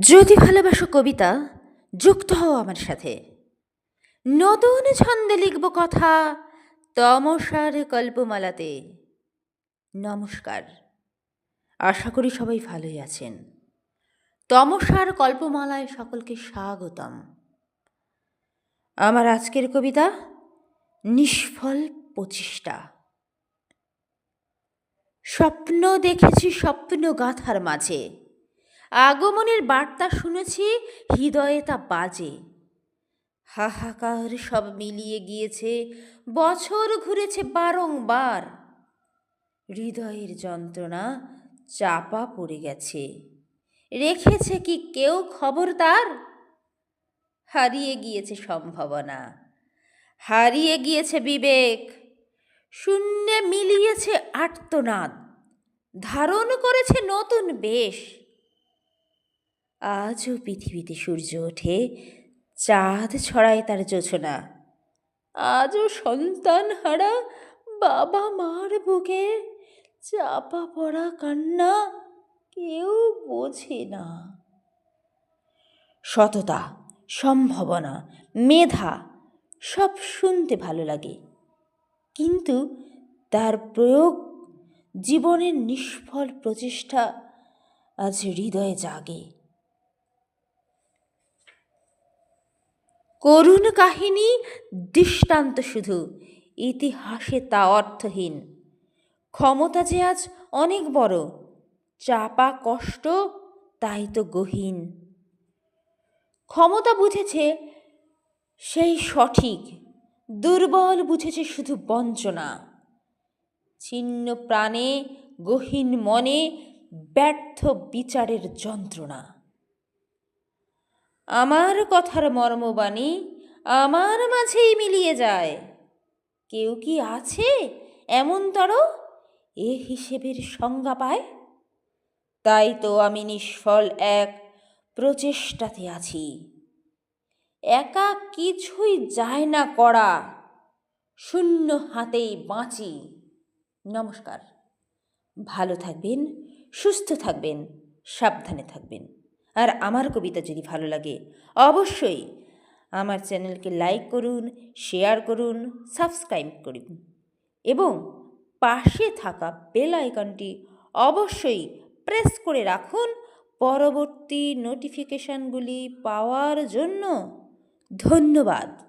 যদি ভালোবাসো কবিতা, যুক্ত হও আমার সাথে। নতুন ছন্দে লিখব কথা, তমসার কল্পমালাতে। নমস্কার। আশা করি সবাই ভালোই আছেন। তমসার কল্পমালায় সকলকে স্বাগতম। আমার আজকের কবিতা, নিষ্ফল প্রচেষ্টা স্বপ্ন দেখেছি স্বপ্ন গাথার মাঝে। আগমনের বার্তা শুনেছি, হৃদয়ে তা বাজে। হাহাকার সব মিলিয়ে গিয়েছে, বছর ঘুরেছে বারংবার। হৃদয়ের যন্ত্রণা চাপা পড়ে গেছে। রেখেছে কি কেউ খবর তার? হারিয়ে গিয়েছে সম্ভাবনা। হারিয়ে গিয়েছে বিবেক। শূন্যে মিলিয়েছে আর্তনাদ। ধারণ করেছে নতুন বেশ। আজও পৃথিবীতে সূর্য ওঠে, চাঁদ ছড়ায় তার যোছনা। আজও সন্তান হারা বাবা মার বুকে, চাপা পড়া কান্না কেউ বোঝে না। সততা, সম্ভাবনা, মেধা, সব শুনতে ভালো লাগে। কিন্তু তার প্রয়োগ, জীবনের নিষ্ফল প্রচেষ্টা আজ হৃদয়ে জাগে। করুণ কাহিনী, দৃষ্টান্ত শুধু। ইতিহাসে তা অর্থহীন। ক্ষমতা যে আজ অনেক বড়, চাপা কষ্ট তাই তো গহীন। ক্ষমতা বুঝেছে সেই সঠিক, দুর্বল বুঝেছে শুধু বঞ্চনা। ছিন্ন প্রাণে, গহীন মনে ব্যর্থ বিচারের যন্ত্রণা। আমার কথার মর্মবাণী আমার মাঝেই মিলিয়ে যায়। কেউ কি আছে এমন এমনতর? এ হিসেবের সংজ্ঞা পায়? তাই তো আমি নিষ্ফল এক প্রচেষ্টাতে আছি। একা কিছুই যায় না করা। শূন্য হাতেই বাঁচি। নমস্কার। ভালো থাকবেন, সুস্থ থাকবেন, সাবধানে থাকবেন। আর আমার কবিতা যদি ভালো লাগে, অবশ্যই আমার চ্যানেলকে লাইক করুন, শেয়ার করুন, সাবস্ক্রাইব করুন এবং পাশে থাকা বেল আইকনটি অবশ্যই প্রেস করে রাখুন। পরবর্তী নোটিফিকেশানগুলি পাওয়ার জন্য ধন্যবাদ।